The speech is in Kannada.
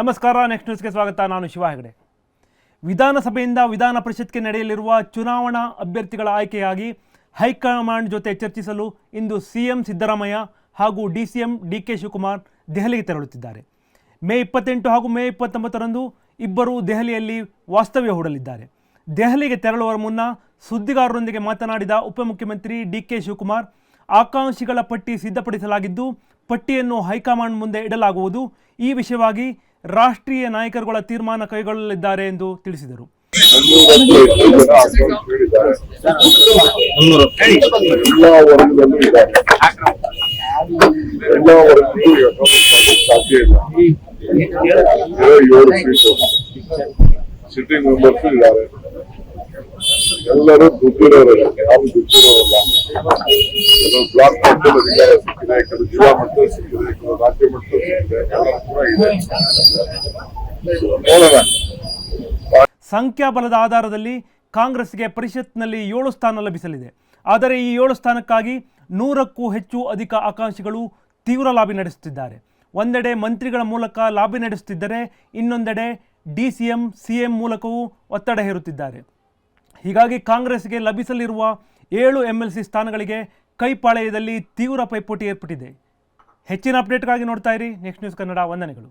ನಮಸ್ಕಾರ ನೆಕ್ಸ್ಟ್ ನ್ಯೂಸ್ಗೆ ಸ್ವಾಗತ. ನಾನು ಶಿವ ಹೆಗಡೆ. ವಿಧಾನಸಭೆಯಿಂದ ವಿಧಾನ ಪರಿಷತ್ಗೆ ನಡೆಯಲಿರುವ ಚುನಾವಣಾ ಅಭ್ಯರ್ಥಿಗಳ ಆಯ್ಕೆಯಾಗಿ ಹೈಕಮಾಂಡ್ ಜೊತೆ ಚರ್ಚಿಸಲು ಇಂದು ಸಿಎಂ ಸಿದ್ದರಾಮಯ್ಯ ಹಾಗೂ D C M D K Shivakumar ದೆಹಲಿಗೆ ತೆರಳುತ್ತಿದ್ದಾರೆ. ಮೇ ಇಪ್ಪತ್ತೆಂಟು ಹಾಗೂ ಮೇ ಇಪ್ಪತ್ತೊಂಬತ್ತರಂದು ಇಬ್ಬರು ದೆಹಲಿಯಲ್ಲಿ ವಾಸ್ತವ್ಯ ಹೂಡಲಿದ್ದಾರೆ. ದೆಹಲಿಗೆ ತೆರಳುವ ಮುನ್ನ ಸುದ್ದಿಗಾರರೊಂದಿಗೆ ಮಾತನಾಡಿದ ಉಪಮುಖ್ಯಮಂತ್ರಿ ಡಿ ಕೆ ಶಿವಕುಮಾರ್, ಆಕಾಂಕ್ಷಿಗಳ ಪಟ್ಟಿ ಸಿದ್ಧಪಡಿಸಲಾಗಿದ್ದು, ಪಟ್ಟಿಯನ್ನು ಹೈಕಮಾಂಡ್ ಮುಂದೆ ಇಡಲಾಗುವುದು. ಈ ವಿಷಯವಾಗಿ ರಾಷ್ಟ್ರೀಯ ನಾಯಕರುಗಳ ತೀರ್ಮಾನ ಕೈಗೊಳ್ಳಲಿದ್ದಾರೆ ಎಂದು ತಿಳಿಸಿದರು. ಸಿಟ್ಟಿಂಗ್ ಮೆಂಬರ್ಸ್ ಇದ್ದಾರೆ ಎಲ್ಲರೂ ದುಡ್ಡಿರೋರಲ್ಲ ಯಾರು ದುಡ್ಡಿರೋರಲ್ಲ. ಕೆಲವು ಬ್ಲಾಕ್ ಮಟ್ಟದ ಅಧಿಕಾರ ಸಿಕ್ಕಿದೆ ಕೆಲವು ಜಿಲ್ಲಾ ಮಟ್ಟದಲ್ಲಿ ಸಿಕ್ಕಿದೆ ಕೆಲವು ರಾಜ್ಯ ಮಟ್ಟದಲ್ಲಿ ಸಿಕ್ಕಿದೆ ಎಲ್ಲರೂ ಕೂಡ ಇದೆ ನೋಡೋಣ. ಸಂಖ್ಯಾಬಲದ ಆಧಾರದಲ್ಲಿ ಕಾಂಗ್ರೆಸ್ಗೆ ಪರಿಷತ್ನಲ್ಲಿ ಏಳು ಸ್ಥಾನ ಲಭಿಸಲಿದೆ. ಆದರೆ ಈ ಏಳು ಸ್ಥಾನಕ್ಕಾಗಿ ನೂರಕ್ಕೂ ಹೆಚ್ಚು ಅಧಿಕ ಆಕಾಂಕ್ಷಿಗಳು ತೀವ್ರ ಲಾಬಿ ನಡೆಸುತ್ತಿದ್ದಾರೆ. ಒಂದೆಡೆ ಮಂತ್ರಿಗಳ ಮೂಲಕ ಲಾಬಿ ನಡೆಸುತ್ತಿದ್ದರೆ ಇನ್ನೊಂದೆಡೆ D C M C M ಮೂಲಕವೂ ಒತ್ತಡ ಹೇರುತ್ತಿದ್ದಾರೆ. ಹೀಗಾಗಿ ಕಾಂಗ್ರೆಸ್ಗೆ ಲಭಿಸಲಿರುವ ಏಳು ಎಂ ಎಲ್ ಸಿ ಸ್ಥಾನಗಳಿಗೆ ಕೈಪಾಳೆಯದಲ್ಲಿ ತೀವ್ರ ಪೈಪೋಟಿ ಏರ್ಪಟ್ಟಿದೆ. ಹೆಚ್ಚಿನ ಅಪ್ಡೇಟ್ಗಾಗಿ ನೋಡ್ತಾ ಇರಿ. ನೆಕ್ಸ್ಟ್ ನ್ಯೂಸ್ ಕನ್ನಡ ವಂದನೆಗಳು.